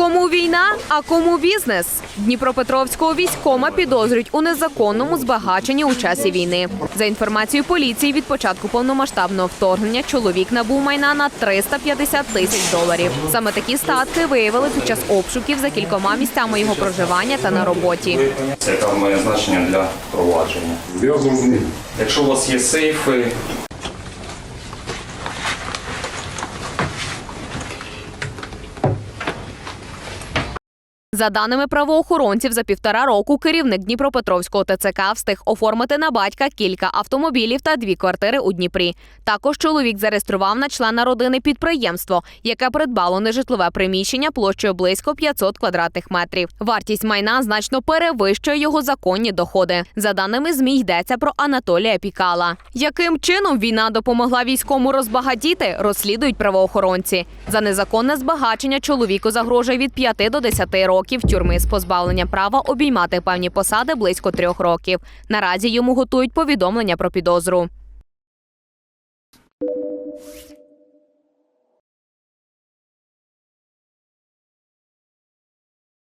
Кому війна, а кому бізнес? Дніпропетровського військома підозрюють у незаконному збагаченні у часі війни. За інформацією поліції, від початку повномасштабного вторгнення чоловік набув майна на 350 тисяч доларів. Саме такі статки виявили під час обшуків за кількома місцями його проживання та на роботі. Це яке має значення для провадження. Якщо у вас є сейфи, За даними правоохоронців, за півтора року керівник Дніпропетровського ТЦК встиг оформити на батька кілька автомобілів та дві квартири у Дніпрі. Також чоловік зареєстрував на члена родини підприємство, яке придбало нежитлове приміщення площею близько 500 квадратних метрів. Вартість майна значно перевищує його законні доходи. За даними ЗМІ, йдеться про Анатолія Пікала. Яким чином війна допомогла військовому розбагатіти, розслідують правоохоронці. За незаконне збагачення чоловіку загрожує від 5 до 10 років років тюрми з позбавлення права обіймати певні посади близько трьох років. Наразі йому готують повідомлення про підозру.